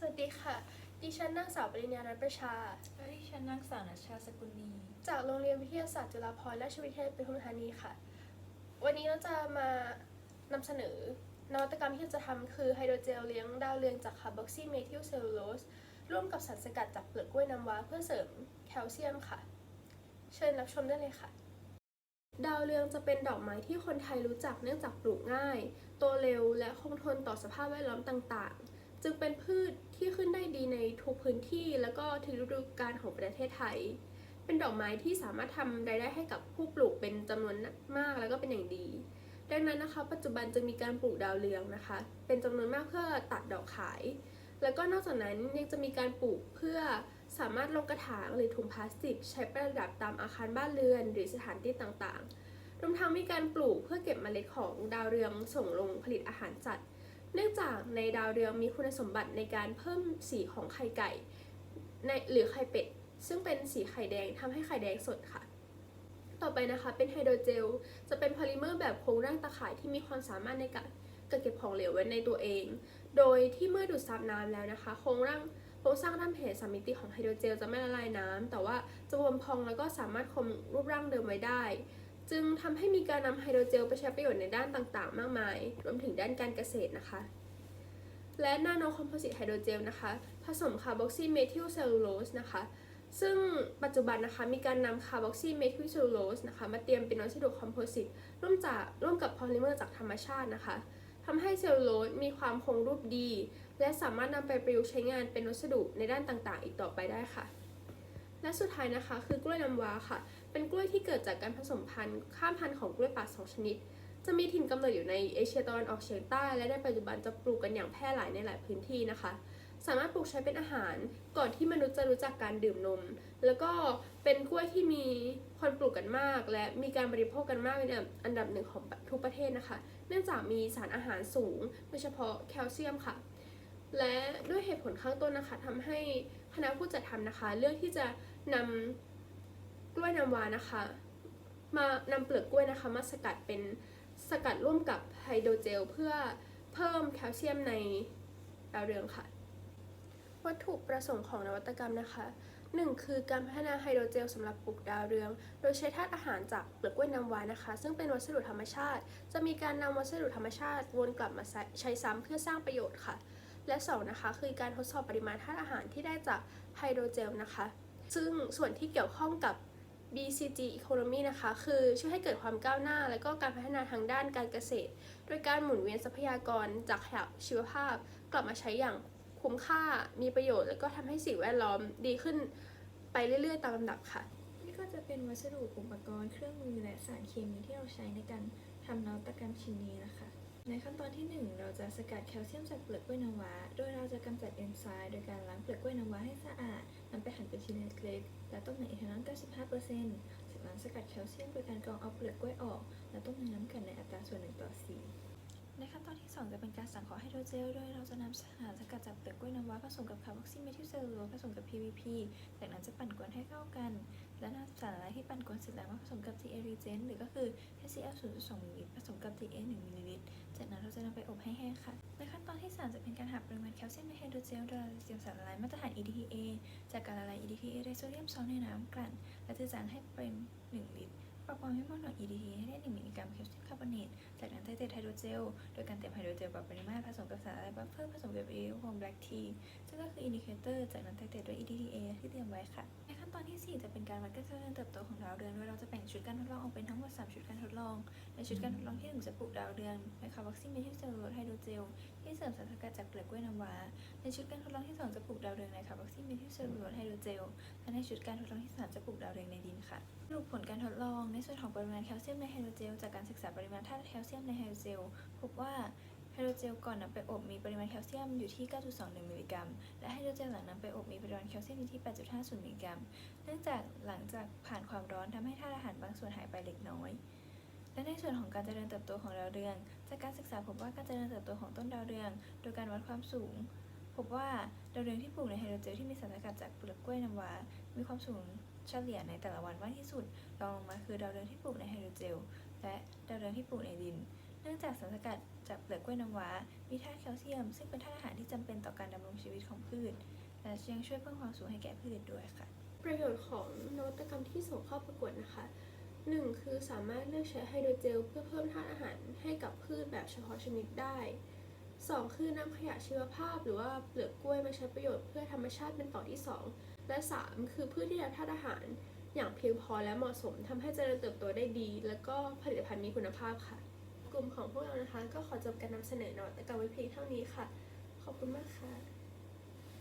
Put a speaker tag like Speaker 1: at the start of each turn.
Speaker 1: สวัสดีค่ะ ดิฉันนางสาวปริญญารัตน์ประชา
Speaker 2: และดิฉันนางสาวนัชชาสกุลนี
Speaker 1: จากโรงเรียนวิทยาศาสตร์จุฬาภรณราชวิทยาลัยปทุมธานีค่ะ วันนี้เราจะมานำเสนอนวัตกรรมที่เราจะทำคือไฮโดรเจลเลี้ยงดาวเรืองจากคาร์บอกซีเมทิลเซลลูโลสร่วมกับสารสกัดจากเปลือกกล้วยน้ำว้าเพื่อเสริมแคลเซียมค่ะ เชิญรับชมได้เลยค่ะ ดาวเรืองจะเป็นดอกไม้ที่คนไทยรู้จักเนื่องจากปลูกง่าย โตเร็วและคงทนต่อสภาพแวดล้อมต่างๆ จึงเป็นพืชที่ขึ้นได้ดีในทุกพื้นที่และก็ทุกฤดูกาลของประเทศไทย เป็นดอกไม้ที่สามารถทำรายได้ให้กับผู้ปลูกเป็นจำนวนมากแล้วก็เป็นอย่างดี ดังนั้นนะคะ ปัจจุบันจะมีการปลูกดาวเรืองนะคะ เป็นจำนวนมากเพื่อตัดดอกขาย แล้วก็นอกจากนั้นยังจะมีการปลูกเพื่อสามารถลงกระถางหรือถุงพลาสติก ใช้ประดับตามอาคารบ้านเรือน หรือสถานที่ต่างๆรวมทั้งมีการปลูกเพื่อเก็บเมล็ดของดาวเรืองส่งลงผลิตอาหารสัตว์ เนื่องจากในดาวเรืองมีคุณสมบัติในการเพิ่มสีของไข่ไก่ในหรือไข่เป็ด ซึ่งเป็นสีไข่แดงทำให้ไข่แดงสดค่ะ ต่อไปนะคะเป็นไฮโดรเจล จะเป็นพอลิเมอร์แบบโครงร่างตะข่ายที่มีความสามารถในการกักเก็บของเหลวไว้ในตัวเอง โดยที่เมื่อดูดซับน้ำแล้วนะคะ โครงร่างโครงสร้างด้านเพจสามมิติของไฮโดรเจลจะไม่ละลายน้ำแต่ว่าจะบวมพองแล้วก็สามารถคงรูปร่างเดิมไว้ได้ จึงทำให้มีการนำไฮโดรเจลไปใช้ประโยชน์ในด้านต่างๆ มากมาย รวมถึงด้านการเกษตรนะคะ และนาโนคอมโพสิตไฮโดรเจลนะคะ ผสมคาร์บอกซีเมทิลเซลลูโลสนะคะ ซึ่งปัจจุบันนะคะมีการนำคาร์บอกซีเมทิลเซลลูโลสนะคะมาเตรียมเป็นวัสดุคอมโพสิตร่วมจากร่วมกับพอลิเมอร์จากธรรมชาตินะคะทำให้เซลลูโลสมีความคงรูปดี และสามารถนำไปประยุกต์ใช้งานเป็นวัสดุในด้านต่างๆ อีกต่อไปได้ค่ะ และสุดท้ายนะคะ คือกล้วยน้ำว้าค่ะ เป็นกล้วยที่เกิดจากการผสมพันธุ์ข้ามพันธุ์ของกล้วยป่าสองชนิด จะมีถิ่นกำเนิดอยู่ในเอเชียตะวันออกเฉียงใต้ และในปัจจุบันจะปลูกกันอย่างแพร่หลายในหลายพื้นที่นะคะ สามารถปลูกใช้เป็นอาหารก่อนที่มนุษย์จะรู้จักการดื่มนม แล้วก็เป็นกล้วยที่มีคนปลูกกันมาก และมีการบริโภคกันมากเป็นอันดับหนึ่งของทุกประเทศนะคะ เนื่องจากมีสารอาหารสูง โดยเฉพาะแคลเซียมค่ะและด้วยเหตุผลข้างต้นนะคะทำให้คณะผู้จัดทำนะคะ เลือกที่จะ นำกล้วยน้ำว้านะคะ มานำเปลือกกล้วยนะคะ มาสกัดเป็นสกัดร่วมกับไฮโดรเจล เพื่อเพิ่มแคลเซียมในดาวเรืองค่ะ วัตถุประสงค์ของนวัตกรรมนะคะ 1. คือการพัฒนาไฮโดรเจลสำหรับปลูกดาวเรือง โดยใช้ธาตุอาหารจากเปลือกกล้วยน้ำว้านะคะ ซึ่งเป็นวัสดุธรรมชาติ จะมีการนำวัสดุธรรมชาติวนกลับมาใช้ซ้ำเพื่อสร้างประโยชน์ค่ะ และ 2 นะคะ คือการทดสอบปริมาณธาตุอาหารที่ได้จากไฮโดรเจลนะคะ ซึ่งส่วนที่เกี่ยวข้องกับ BCG Economy นะคะ คือช่วยให้เกิดความก้าวหน้า และก็การพัฒนาทางด้านการเกษตร โดยการหมุนเวียนทรัพยากรจากขยะชีวภาพ กลับมาใช้อย่างคุ้มค่ามีประโยชน์ แล้วก็ทำให้สิ่งแวดล้อมดีขึ้นไปเรื่อยๆ ตามลำดับค่ะ
Speaker 2: นี่ก็จะเป็นวัสดุอุปกรณ์เครื่องมือและสารเคมีที่เราใช้ในการทำนวัตกรรมชิ้นนี้นะคะ ในขั้นตอนที่ 1 เราจะสกัดแคลเซียมจากเปลือกกล้วยน้ำว้า โดยเราจะกำจัดเอนไซม์โดยการล้างเปลือกกล้วยน้ำว้าให้สะอาดนำไปหั่นเป็นชิ้นเล็กๆและต้มในเอทานอล95%จากนั้นสกัดแคลเซียมโดยการกรองเอาเปลือกกล้วยออก และต้มในน้ำกันในอัตราส่วน1ต่อ4 จะเป็นการสังเคราะห์ไฮโดรเจล โดยเราจะนำสารสกัดจากเปลือกกล้วยน้ำว้าผสมกับคาร์บอกซิเมทิลเซลลูโลสผสมกับ PVP จากนั้นจะปั่นกวนให้เข้ากัน และนำสารละลายที่ปั่นกวนเสร็จแล้วมาผสมกับ TA reagent หรือก็คือ HCl 0.2มิลลิลิตรผสมกับ TA 1มิลลิลิตรจากนั้นเราจะนำไปอบให้แห้งค่ะในขั้นตอนที่ 3 จะเป็นการหาปริมาณแคลเซียมในไฮโดรเจลโดยเราจะเตรียมสารละลายมาตรฐาน EDTA จากการละลาย EDTA ไดโซเดียมซอลในน้ำกลั่น และจะจานให้เป็น 1 ลิตร ปรับความเข้มอนอก EDTA ให้ได้ 1 มิลลิกรัมแคลเซียมคาร์บอเนต จากนั้นไทเตรตไฮโดรเจล โดยการเติมไฮโดรเจลปรับปริมาตรผสมกับสารอะไรบัฟเฟอร์ผสมกับเอลโฮมแบล็กทีซึ่งก็คืออินดิเคเตอร์ จากนั้นไทเตรตด้วย EDTA ที่เตรียมไว้ค่ะ ในขั้นตอนที่ 4 จะเป็นการวัดการเจริญเติบโตของดาวเรือนโดยเราจะแบ่งชุดการทดลองออกเป็นทั้งหมด 3 ชุดการทดลอง ในชุดการทดลองที่1จะปลูกดาวเรืองในคาร์บอกซิเมทิลเซลลูโลสไฮโดรเจลที่เสริมสารสกัดจากเปลือกกล้วยน้ำว้าในชุดการทดลองที่2จะปลูกดาวเรืองในคาร์บอกซิเมทิลเซลลูโลสไฮโดรเจลและในชุดการทดลองที่3จะปลูกดาวเรืองในดินค่ะสรุปผลการทดลองในส่วนของปริมาณแคลเซียมในไฮโดรเจลจากการศึกษาปริมาณธาตุแคลเซียมในไฮโดรเจลพบว่าไฮโดรเจลก่อนนำไปอบมีปริมาณแคลเซียมอยู่ที่ 9.21 มิลลิกรัม และไฮโดรเจลหลังนำไปอบมีปริมาณแคลเซียมอยู่ที่ 8.50 มิลลิกรัม เนื่องจากหลังจากผ่านความร้อนทำให้ธาตุอาหารบางส่วนหายไปเล็กน้อย และในส่วนของการเจริญเติบโตของดาวเรือง จากการศึกษาพบว่าการเจริญเติบโตของต้นดาวเรือง โดยการวัดความสูง พบว่าดาวเรืองที่ปลูกในไฮโดรเจลที่มีสารสกัดจากเปลือกกล้วยน้ำว้ามีความสูงเฉลี่ยในแต่ละวันมากที่สุดรองลงมาคือดาวเรืองที่ปลูกในไฮโดรเจล และดาวเรืองที่ปลูกในดินในนื่องจากสารสกัดจากเปลือกกล้วยน้ำว้ามีธาตุแคลเซียม ซึ่งเป็นธาตุอาหารที่จำเป็นต่อการดำรงชีวิตของพืช และยังช่วยเพิ่มความสูงให้แก่พืชด้วยค่ะ
Speaker 1: ประโยชน์ของนวัตกรรมที่ส่งเข้าประกวดนะคะ 1. คือสามารถเลือกใช้ไฮโดรเจลเพื่อเพิ่มธาตุอาหารให้กับพืชแบบเฉพาะชนิดได้ 2. คือนำขยะชีวภาพหรือว่าเปลือกกล้วยมาใช้ประโยชน์เพื่อธรรมชาติเป็นต่อที่ 2 และ 3. คือพืชที่ได้รับธาตุอาหารอย่างเพียงพอและเหมาะสมทำให้เจริญเติบโตได้ดี และก็ผลิตภัณฑ์มีคุณภาพค่ะ กลุ่มของพวกเรานะคะ ก็ขอจบการนำเสนอนวัตกรรมไว้เพียงเท่านี้ค่ะ ขอบคุณมากค่ะ